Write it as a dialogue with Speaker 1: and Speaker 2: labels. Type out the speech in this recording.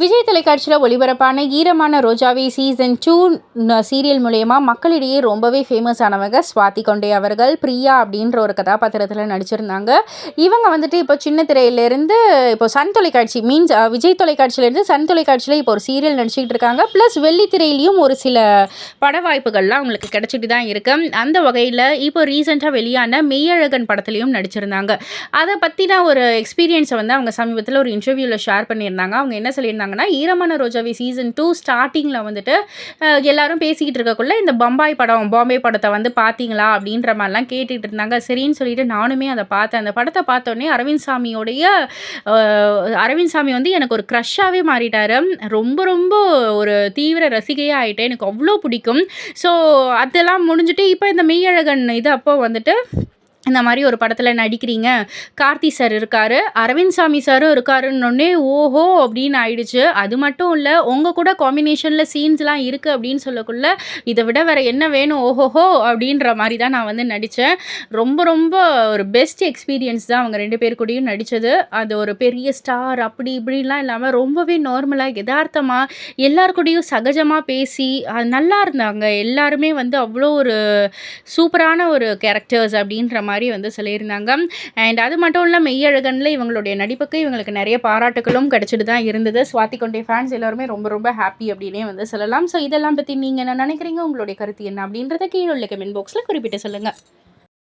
Speaker 1: விஜய் தொலைக்காட்சியில் ஒளிபரப்பான ஈரமான ரோஜாவே சீசன் டூ சீரியல் மூலயமா மக்களிடையே ரொம்பவே ஃபேமஸ் ஆனவங்க சுவாதி கொண்டே அவர்கள் பிரியா அப்படின்ற ஒரு கதாபாத்திரத்தில் நடிச்சிருந்தாங்க. இவங்க வந்துட்டு இப்போ சின்ன திரையிலேருந்து இப்போ சன் தொலைக்காட்சி மீன்ஸ் விஜய் தொலைக்காட்சியிலேருந்து சன் தொலைக்காட்சியில் இப்போ ஒரு சீரியல் நடிச்சிக்கிட்டு இருக்காங்க. ப்ளஸ் வெள்ளித்திரையிலையும் ஒரு சில பட வாய்ப்புகள்லாம் அவங்களுக்கு கிடச்சிட்டு தான் இருக்குது அந்த வகையில் இப்போ ரீசெண்டாக வெளியான மெய்யழகன் படத்துலையும் நடிச்சிருந்தாங்க. அதை பற்றின ஒரு எக்ஸ்பீரியன்ஸை வந்து அவங்க சமீபத்தில் ஒரு இன்டர்வியூவில் ஷேர் பண்ணியிருந்தாங்க. அவங்க என்ன சொல்லியிருந்தாங்க பண்ணாங்கன்னா ஈரமான ரோஜாவி சீசன் டூ ஸ்டார்டிங்கில் வந்துட்டு எல்லாரும் பேசிக்கிட்டு இருக்கக்குள்ளே இந்த பம்பாய் படம் பாம்பே படத்தை வந்து பார்த்தீங்களா அப்படின்ற மாதிரிலாம் கேட்டுகிட்டு இருந்தாங்க. சரின்னு சொல்லிட்டு நானுமே அதை பார்த்தேன். அந்த படத்தை பார்த்தோன்னே அரவிந்த் சாமியோடைய அரவிந்த் சாமி வந்து எனக்கு ஒரு க்ரஷ்ஷாகவே மாறிட்டாரு. ரொம்ப ரொம்ப ஒரு தீவிர ரசிகையாக ஆகிட்டேன் எனக்கு அவ்வளோ பிடிக்கும். ஸோ அதெல்லாம் முடிஞ்சுட்டு இப்போ இந்த மெய்யழகன் இது அப்போ வந்துட்டு இந்த மாதிரி ஒரு படத்தில் நடிக்கிறீங்க. கார்த்தி சார் இருக்கார். அரவிந்த் சாமி சாரும் இருக்காருன்னொடனே ஓஹோ! அப்படின்னு ஆயிடுச்சு. அது மட்டும் இல்லை உங்கள் கூட காம்பினேஷனில் சீன்ஸ்லாம் இருக்குது அப்படின்னு சொல்லக்குள்ள இதை விட வேறு என்ன வேணும்? ஓஹோஹோ! அப்படின்ற மாதிரி தான் நான் வந்து நடித்தேன் ரொம்ப ரொம்ப ஒரு பெஸ்ட் எக்ஸ்பீரியன்ஸ் தான் அவங்க ரெண்டு பேர் கூடயும் நடித்தது அது ஒரு பெரிய ஸ்டார் அப்படி இப்படிலாம் இல்லாமல் ரொம்பவே நார்மலாக யதார்த்தமாக எல்லார் கூடயும் சகஜமாக பேசி அது நல்லா இருந்தாங்க. எல்லாருமே வந்து அவ்வளோ ஒரு சூப்பரான ஒரு கேரக்டர்ஸ் அப்படின்ற மாதிரி வந்து சொல்லியிருந்தாங்க. அண்ட் அது மட்டும் இல்லை மெய்யழகனில் இவங்களுடைய நடிப்புக்கு இவங்களுக்கு நிறைய பாராட்டுகளும் கிடச்சிட்டு தான் இருந்தது. சுவாதி கொண்டே ஃபேன்ஸ் எல்லாருமே ரொம்ப ரொம்ப ஹாப்பி அப்படின்னே வந்து சொல்லலாம். ஸோ இதெல்லாம் பற்றி நீங்கள் என்ன நினைக்கிறீங்க? உங்களுடைய கருத்து என்ன அப்படின்றத கீழே உள்ள கமெண்ட் பாக்ஸில் குறிப்பிட்டு சொல்லுங்கள்